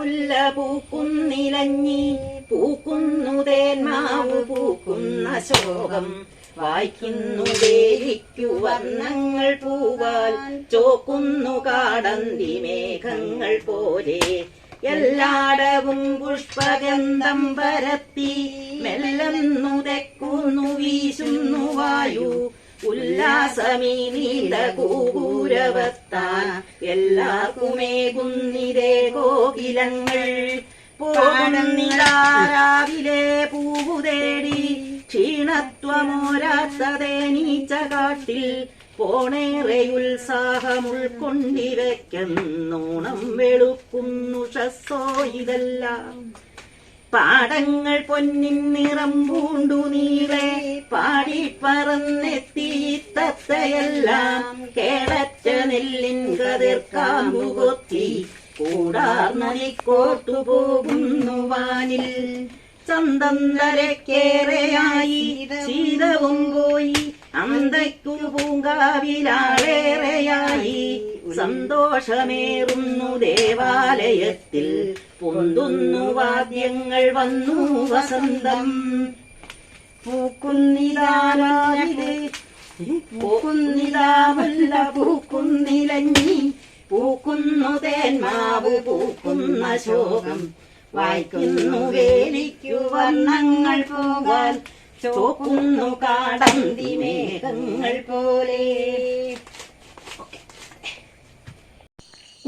മുല്ല പൂക്കുന്നിലഞ്ഞി പൂക്കുന്നു തേന്മാവ് പൂക്കുന്ന ശോകം. വായിക്കുന്നു വേലിക്കു വർണങ്ങൾ പൂവാൽ ചോക്കുന്നു കാടന്തി മേഘങ്ങൾ പോലെ. എല്ലാടവും പുഷ്പഗന്ധം പരത്തി മെല്ലെന്നു തെക്കുന്നു വീശുന്നു വായു. ഉല്ലാസമീ നീല കൂപൂരവത്താൻ എല്ലാർക്കുമേകുന്നിരേ കോകിലങ്ങൾ പോകണിരാവിലെ പൂവു തേടി ക്ഷീണത്വമോരാത്തതേനീച്ച കാട്ടിൽ പോണേറെ ഉത്സാഹമുൾക്കൊണ്ടിവയ്ക്കുന്നോണം വെളുക്കുന്നു ഷസ്സോ ഇതെല്ലാം. പാടങ്ങൾ പൊന്നിൻ നിറം പൂണ്ടു നീളെ പറന്നെത്തി തത്തയെല്ലാം നെല്ലിൻ നെല്ലിൻ കതിർക്കാമ്പു കൊത്തി കൂടാർന്നതിക്കോട്ടു പോകുന്നു വാനിൽ. ചന്തന്തരക്കേറെയായി ശീതവും പോയി. അന്തയ്ക്കു പൂങ്കാവിലാളേറെയായി. സന്തോഷമേറുന്നു ദേവാലയത്തിൽ. പൊന്തുന്നു വാദ്യങ്ങൾ വന്നു വസന്തം. പൂക്കുന്നിതാലാവിലെ പൂക്കുന്നിതാവല്ല പൂക്കുന്നിലഞ്ഞി. പൂക്കുന്നു തേന്മാവ് പൂക്കുന്ന ശോകം. വായിക്കുന്നു വേലിക്കു വർണങ്ങൾ പോകാൻ. ചോക്കുന്നു കാടന്തി മേഘങ്ങൾ പോലെ.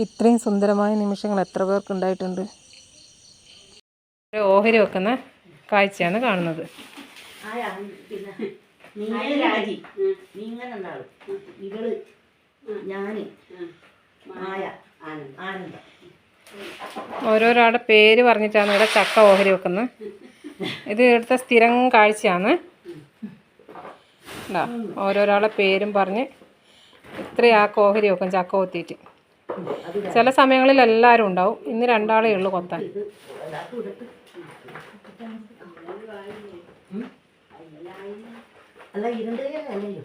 ഇത്രയും സുന്ദരമായ നിമിഷങ്ങൾ എത്ര പേർക്കുണ്ടായിട്ടുണ്ട് ഓഹരി വെക്കുന്ന കാഴ്ചയാണ് കാണുന്നത്. പിന്നെ? നീ രാജി. നീ ഇങ്ങനെ ഉണ്ടാവും ഇവൾ. ഞാൻ. മായ ആനന്ദ. ഓരോരാളുടെ പേര് പറഞ്ഞിട്ടാണ് ഇവിടെ ചക്ക ഓഹരി വെക്കുന്നത്. ഇത് ഇവിടുത്തെ സ്ഥിരം കാഴ്ചയാണ്. ഉണ്ടാ ഓരോരാളുടെ പേരും പറഞ്ഞ് ഇത്രയാ കോഹരി വെക്കും ചക്ക കൊത്തിയിട്ട്. ചില സമയങ്ങളിൽ എല്ലാവരും ഉണ്ടാവും. ഇന്ന് രണ്ടാളേ ഉള്ളൂ കൊത്താൻ. അല്ല ഇരുണ്ട് അല്ലല്ലോ.